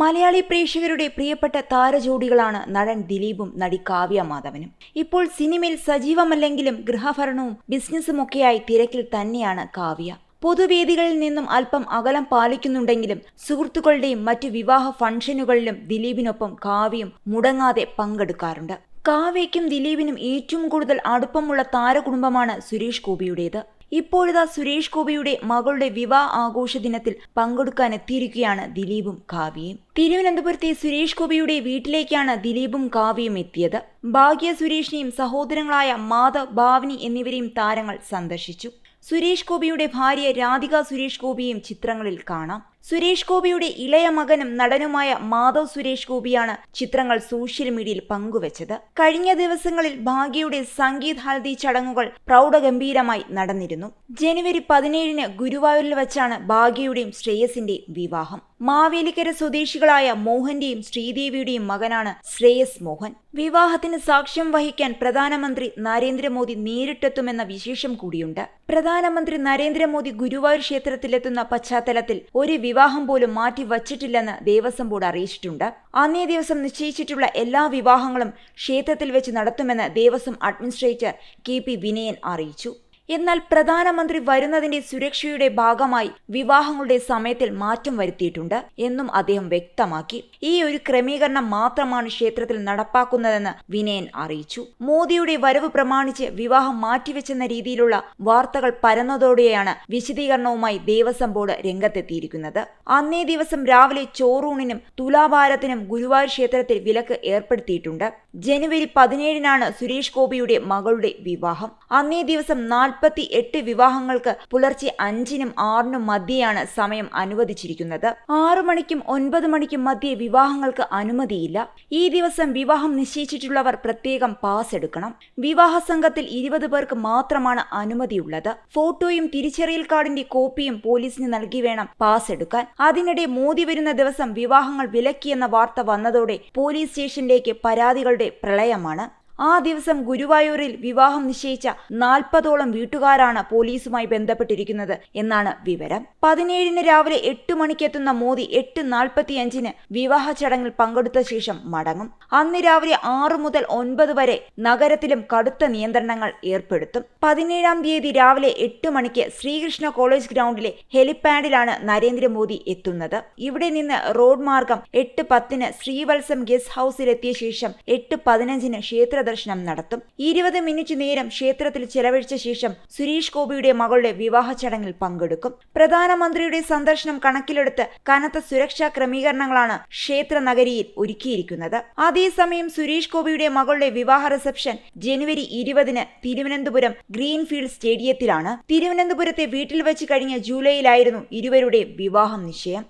മലയാളി പ്രേക്ഷകരുടെ പ്രിയപ്പെട്ട താരജോഡികളാണ് നടൻ ദിലീപും നടി കാവ്യ മാധവനും. ഇപ്പോൾ സിനിമയിൽ സജീവമല്ലെങ്കിലും ഗൃഹഭരണവും ബിസിനസ്സുമൊക്കെയായി തിരക്കിൽ തന്നെയാണ് കാവ്യ. പൊതുവേദികളിൽ നിന്നും അല്പം അകലം പാലിക്കുന്നുണ്ടെങ്കിലും സുഹൃത്തുക്കളുടെയും മറ്റു വിവാഹ ഫംഗ്ഷനുകളിലും ദിലീപിനൊപ്പം കാവ്യയും മുടങ്ങാതെ പങ്കെടുക്കാറുണ്ട്. കാവ്യയ്ക്കും ദിലീപിനും ഏറ്റവും കൂടുതൽ അടുപ്പമുള്ള താരകുടുംബമാണ് സുരേഷ് ഗോപിയുടേത്. ഇപ്പോഴിതാ സുരേഷ് ഗോപിയുടെ മകളുടെ വിവാഹ ആഘോഷ ദിനത്തിൽ പങ്കെടുക്കാൻ എത്തിയിരിക്കുകയാണ് ദിലീപും കാവ്യയും. തിരുവനന്തപുരത്തെ സുരേഷ് ഗോപിയുടെ വീട്ടിലേക്കാണ് ദിലീപും കാവ്യയും എത്തിയത്. ഭാഗ്യ സുരേഷിനെയും സഹോദരങ്ങളായ മാധവ് ഭാവനി എന്നിവരെയും താരങ്ങൾ സന്ദർശിച്ചു. സുരേഷ് ഗോപിയുടെ ഭാര്യ രാധിക സുരേഷ് ഗോപിയെയും ചിത്രങ്ങളിൽ കാണാം. സുരേഷ് ഗോപിയുടെ ഇളയ മകനും നടനുമായ മാധവ് സുരേഷ് ഗോപിയാണ് ചിത്രങ്ങൾ സോഷ്യൽ മീഡിയയിൽ പങ്കുവച്ചത്. കഴിഞ്ഞ ദിവസങ്ങളിൽ ഭാഗ്യയുടെ സംഗീത് ഹൽദി ചടങ്ങുകൾ പ്രൗഢഗംഭീരമായി നടന്നിരുന്നു. ജനുവരി പതിനേഴിന് ഗുരുവായൂരിൽ വച്ചാണ് ഭാഗ്യയുടെയും ശ്രേയസിന്റെയും വിവാഹം. മാവേലിക്കര സ്വദേശികളായ മോഹന്റെയും ശ്രീദേവിയുടെയും മകനാണ് ശ്രേയസ് മോഹൻ. വിവാഹത്തിന് സാക്ഷ്യം വഹിക്കാൻ പ്രധാനമന്ത്രി നരേന്ദ്രമോദി നേരിട്ടെത്തുമെന്ന വിശേഷം കൂടിയുണ്ട്. പ്രധാനമന്ത്രി നരേന്ദ്രമോദി ഗുരുവായൂർ ക്ഷേത്രത്തിലെത്തുന്ന പശ്ചാത്തലത്തിൽ ഒരു വിവാഹം പോലും മാറ്റി വച്ചിട്ടില്ലെന്ന് ദേവസ്വം ബോർഡ് അറിയിച്ചിട്ടുണ്ട്. അന്നേ ദിവസം നിശ്ചയിച്ചിട്ടുള്ള എല്ലാ വിവാഹങ്ങളും ക്ഷേത്രത്തിൽ വെച്ച് നടത്തുമെന്ന് Devaswom administrator K P Vinayan അറിയിച്ചു. എന്നാൽ പ്രധാനമന്ത്രി വരുന്നതിന്റെ സുരക്ഷയുടെ ഭാഗമായി വിവാഹങ്ങളുടെ സമയത്തിൽ മാറ്റം വരുത്തിയിട്ടുണ്ട് എന്നും അദ്ദേഹം വ്യക്തമാക്കി. ഈ ഒരു ക്രമീകരണം മാത്രമാണ് ക്ഷേത്രത്തിൽ നടപ്പാക്കുന്നതെന്ന് വിനയൻ അറിയിച്ചു. മോദിയുടെ വരവ് പ്രമാണിച്ച് വിവാഹം മാറ്റിവെച്ചെന്ന രീതിയിലുള്ള വാർത്തകൾ പരന്നതോടെയാണ് വിശദീകരണവുമായി ദേവസ്വം ബോർഡ് രംഗത്തെത്തിയിരിക്കുന്നത്. അന്നേ ദിവസം രാവിലെ ചോറൂണിനും തുലാഭാരത്തിനും ഗുരുവായൂർ ക്ഷേത്രത്തിൽ വിലക്ക് ഏർപ്പെടുത്തിയിട്ടുണ്ട്. ജനുവരി പതിനേഴിനാണ് സുരേഷ് ഗോപിയുടെ മകളുടെ വിവാഹം. അന്നേ ദിവസം നാൽപ്പത്തി എട്ട് വിവാഹങ്ങൾക്ക് പുലർച്ചെ അഞ്ചിനും ആറിനും മധ്യയാണ് സമയം അനുവദിച്ചിരിക്കുന്നത്. ആറു മണിക്കും ഒൻപത് മണിക്കും മധ്യേ വിവാഹങ്ങൾക്ക് അനുമതിയില്ല. ഈ ദിവസം വിവാഹം നിശ്ചയിച്ചിട്ടുള്ളവർ പ്രത്യേകം പാസ് എടുക്കണം. വിവാഹ സംഘത്തിൽ ഇരുപത് പേർക്ക് മാത്രമാണ് അനുമതിയുള്ളത്. ഫോട്ടോയും തിരിച്ചറിയൽ കാർഡിന്റെ കോപ്പിയും പോലീസിന് നൽകി വേണം പാസ് എടുക്കാൻ. അതിനിടെ മോദി വരുന്ന ദിവസം വിവാഹങ്ങൾ വിലക്കിയെന്ന വാർത്ത വന്നതോടെ പോലീസ് സ്റ്റേഷനിലേക്ക് പരാതികളുടെ പ്രളയമാണ്. ആ ദിവസം ഗുരുവായൂരിൽ വിവാഹം നിശ്ചയിച്ച നാൽപ്പതോളം വീട്ടുകാരാണ് പോലീസുമായി ബന്ധപ്പെട്ടിരിക്കുന്നത് എന്നാണ് വിവരം. പതിനേഴിന് രാവിലെ എട്ട് മണിക്കെത്തുന്ന മോദി എട്ട് നാൽപ്പത്തിയഞ്ചിന് വിവാഹ ചടങ്ങിൽ പങ്കെടുത്ത ശേഷം മടങ്ങും. അന്ന് രാവിലെ ആറു മുതൽ ഒൻപത് വരെ നഗരത്തിലും കടുത്ത നിയന്ത്രണങ്ങൾ ഏർപ്പെടുത്തും. പതിനേഴാം തീയതി രാവിലെ എട്ട് മണിക്ക് ശ്രീകൃഷ്ണ കോളേജ് ഗ്രൗണ്ടിലെ ഹെലിപാഡിലാണ് നരേന്ദ്രമോദി എത്തുന്നത്. ഇവിടെ നിന്ന് റോഡ് മാർഗം എട്ട് പത്തിന് ശ്രീവത്സം ഗസ്റ്റ് ഹൌസിലെത്തിയ ശേഷം എട്ട് പതിനഞ്ചിന് ക്ഷേത്ര ദർശനം നടത്തും. ഇരുപത് മിനിറ്റ് നേരം ക്ഷേത്രത്തിൽ ചെലവഴിച്ച ശേഷം സുരേഷ് ഗോപിയുടെ മകളുടെ വിവാഹ ചടങ്ങിൽ പങ്കെടുക്കും. പ്രധാനമന്ത്രിയുടെ സന്ദർശനം കണക്കിലെടുത്ത് കനത്ത സുരക്ഷാ ക്രമീകരണങ്ങളാണ് ക്ഷേത്ര നഗരിയിൽ ഒരുക്കിയിരിക്കുന്നത്. അതേസമയം സുരേഷ് ഗോപിയുടെ മകളുടെ വിവാഹ റിസപ്ഷൻ ജനുവരി ഇരുപതിന് തിരുവനന്തപുരം ഗ്രീൻഫീൽഡ് സ്റ്റേഡിയത്തിലാണ്. തിരുവനന്തപുരത്തെ വീട്ടിൽ വെച്ച് കഴിഞ്ഞ ജൂലൈയിലായിരുന്നു ഇരുവരുടെ വിവാഹം നിശ്ചയം.